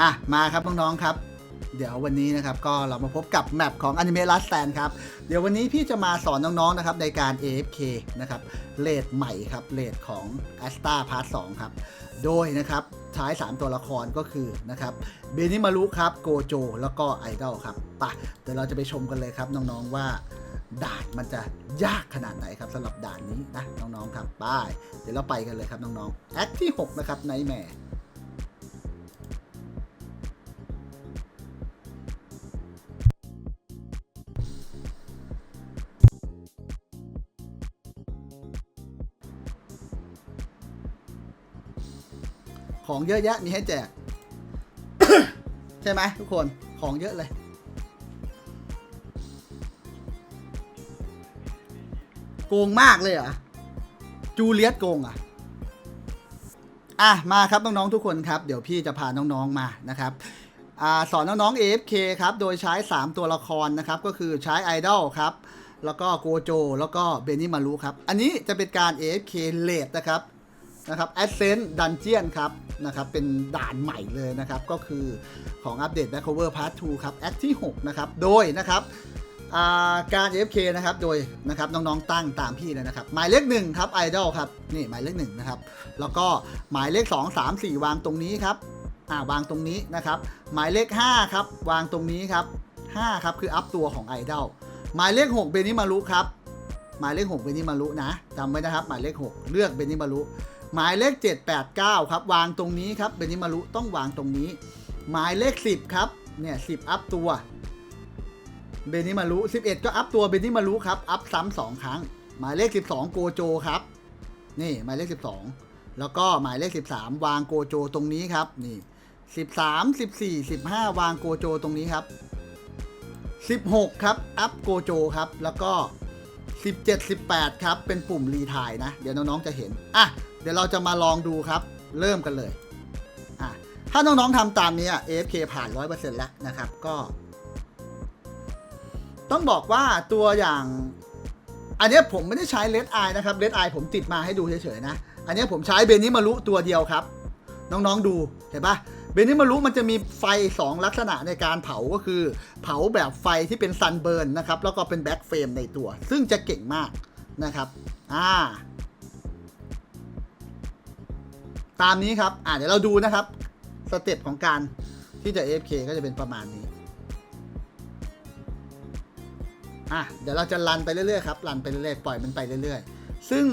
อะมาครับน้องๆครับ เดี๋ยววันนี้นะครับก็เรามาพบกับแมปของ Anime Last Stand ครับ เดี๋ยววันนี้พี่จะมาสอนน้องๆนะครับในการ AFK นะครับเลดใหม่ครับเลดของ a s t a Part 2 ครับ โดยนะครับใช้3 ตัวละครก็คือนะครับเบนิมารุครับโกโจ แล้วก็ไอดอลครับปะเดี๋ยวเราจะไปชมกันเลยครับน้องๆว่าด่านมันจะยากขนาดไหนครับสำหรับด่านนี้นะน้องๆครับไปเดี๋ยวเราไปกันเลยครับน้องๆแอคที่ 6 นะครับไนแมร์ ของเยอะแยะมีให้แจก ใช่ไหมทุกคนของเยอะเลย โกงมากเลยเหรอจูเลียตโกงอะอะมาครับน้องๆทุกคนครับ เดี๋ยวพี่จะพาน้องๆมานะครับอสอนน้องๆ AFK ครับ โดยใช้ 3 ตัวละครนะครับ ก็คือใช้ไอดอลครับ แล้วก็โกโจ แล้วก็เบนิมารุครับ อันนี้จะเป็นการ AFK เลดนะครับ นะครับ Ascent Dungeon ครับนะครับเป็นด่านใหม่เลยนะครับก็คือของอัปเดต Backover Part 2 ครับแอคที่ 6 นะครับ โดยนะครับาการ AFK นะครับโดยนะครับน้องๆตั้งตามพี่เลยนะครับ หมายเลข1ครับ Idol ครับนี่หมายเลข1นะครับแล้วก็หมายเลข 2 3 4 วางตรงนี้ครับอ่าวางตรงนี้นะครับ หมายเลข 5 ครับ วางตรงนี้ครับ5ครับคืออัพตัวของ Idol หมายเลข 6 เบนิมารุครับหมายเลข 6 เบนิมารุนะจำไว้นะครับ หมายเลข 6 เลือกเบนิมารุ หมายเลข 7 8 9 ครับวางตรงนี้ครับเบนิมารุต้องวางตรงนี้ หมายเลข 10 ครับเนี่ย10อัพตัวเบนิมารุ11 ก็อัพตัวเบนิมารุครับอัพซ้ำสองครั้ง หมายเลข 12 โกโจครับนี่หมายเลข 12 แล้วก็หมายเลข 13 วางโกโจตรงนี้ครับนี่13 14 15 วางโกโจตรงนี้ครับ16 ครับ อัพโกโจครับ แล้วก็ 17 18 ครับ เป็นปุ่มรีทายนะ เดี๋ยวน้อง ๆ จะเห็น อะ เดี๋ยวเราจะมาลองดูครับ เริ่มกันเลยอะถ้าน้องๆทำตามนี้ AFK ผ่าน 100%แล้วนะครับ ก็ ต้องบอกว่าตัวอย่าง อันนี้ผมไม่ได้ใช้เลดไอนะครับเลดไอผมติดมาให้ดูเฉยๆนะ อันนี้ผมใช้เบนิมารุตัวเดียวครับ น้องๆดูเห็นปะเบนิมารุมันจะมีไฟ 2 ลักษณะในการเผาก็คือ เผาแบบไฟที่เป็นซันเบิร์นนะครับ แล้วก็เป็นแบ็กเฟรมในตัว ซึ่งจะเก่งมากนะครับ อ่า ตามนี้ครับอ่าเดี๋ยวเราดูนะครับสเต็ปของการที่จะ AFK ก็จะเป็นประมาณนี้อะเดี๋ยวเราจะรันไปเรื่อยๆครับรันไปเรื่อยๆปล่อยมันไปเรื่อยๆ ซึ่ง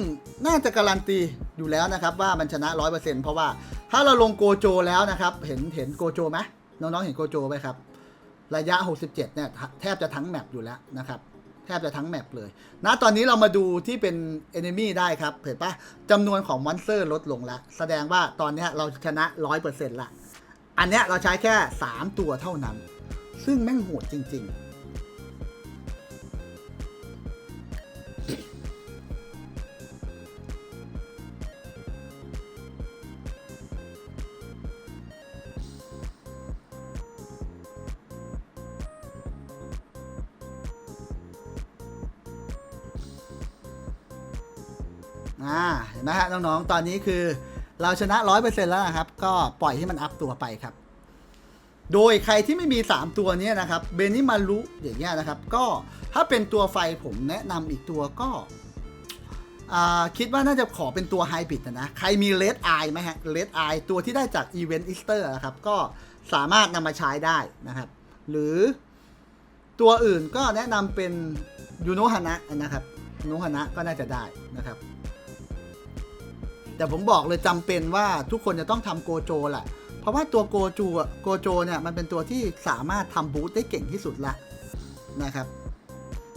น่าจะการันตีอยู่แล้วนะครับว่ามันชนะ 100%เพราะว่าถ้าเราลงโกโจแล้วนะครับ เห็นเห็นโกโจไหมน้องๆเห็นโกโจไหมครับ ระยะ 67เนี่ยแทบจะทั้งแมปอยู่แล้วนะครับ แทบจะทั้งแมปเลยนะตอนนี้เรามาดูที่เป็น enemy ได้ครับเห็นปะจำนวนของมอนสเตอร์ลดลงแล้ว แสดงว่าตอนนี้เราชนะ 100%ละอันเนี้ยเราใช้แค่ 3 ตัวเท่านั้น ซึ่งแม่งโหดจริง ๆ อ่าเห็นไหมฮะน้องๆ ตอนนี้คือเราชนะร้อยเปอร์เซ็นต์แล้วนะครับ ก็ปล่อยให้มันอัพตัวไปครับ โดยใครที่ไม่มี 3 ตัวนี้นะครับ เบนิมารุอย่างเงี้ยนะครับ ก็ถ้าเป็นตัวไฟผมแนะนำอีกตัวก็คิดว่าน่าจะขอเป็นตัวไฮบริดนะ ใครมีเลดไอไหมฮะเลดไอตัวที่ได้จากอีเวนต์อีสเตอร์นะครับ ก็สามารถนำมาใช้ได้นะครับ หรือตัวอื่นก็แนะนำเป็นยูโนฮานะนะครับยูโนฮานะก็น่าจะได้นะครับ แต่ผมบอกเลยจำเป็นว่าทุกคนจะต้องทำโกโจแหละ เพราะว่าตัวโกจูอะโกโจเนี่ยมันเป็นตัวที่สามารถทำบูทได้เก่งที่สุดละนะครับ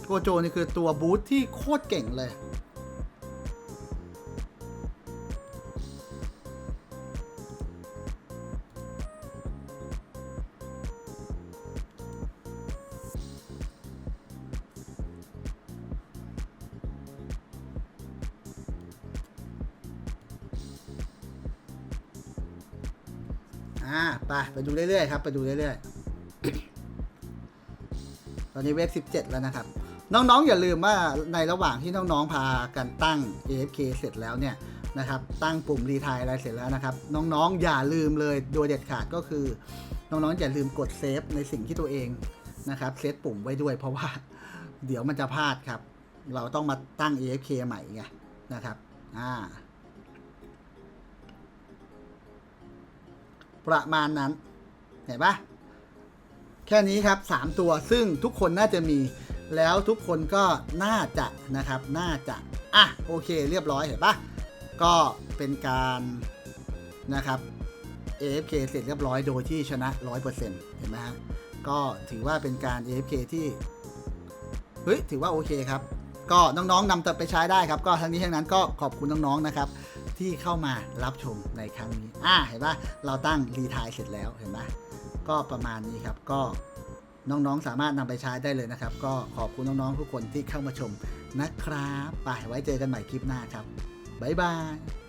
โกโจนี่คือตัวบูทที่โคตรเก่งเลย อ่าไปไปดูเรื่อยๆครับไปดูเรื่อยๆ ตอนนี้เวฟ17แล้วนะครับ น้องๆอย่าลืมว่าในระหว่างที่น้องๆพากันตั้ง AFK เสร็จแล้วเนี่ยนะครับตั้งปุ่มรีทายอะไรเสร็จแล้วนะครับ น้องๆ อย่าลืมเลยโดยเด็ดขาดก็คือ น้องๆ อย่าลืมกดเซฟในสิ่งที่ตัวเองนะครับเซฟปุ่มไว้ด้วยเพราะว่าเดี๋ยวมันจะพลาดครับ เราต้องมาตั้ง AFK ใหม่ไงนะครับอ่า ประมาณนั้น เห็นปะแค่นี้ครับ 3 ตัวซึ่งทุกคนน่าจะมี แล้วทุกคนก็น่าจะนะครับ น่าจะ อะ โอเค เรียบร้อยเห็นปะก็เป็นการนะครับ AFK เสร็จเรียบร้อยโดยที่ชนะ 100%เห็นไหมฮะก็ถือว่าเป็นการ AFK ที่ เฮ้ย ถือว่าโอเคครับ ก็น้องๆนำไปใช้ได้ครับ ก็ทั้งนี้ทั้งนั้นก็ขอบคุณน้องๆนะครับ ที่เข้ามารับชมในครั้งนี้ อ่าเห็นปะเราตั้งรีทายเสร็จแล้วเห็นไหมก็ประมาณนี้ครับก็น้องๆ สามารถนำไปใช้ได้เลยนะครับ ก็ขอบคุณน้องๆทุกคนที่เข้ามาชมนะครับ ไปไว้เจอกันใหม่คลิปหน้าครับบ๊ายบาย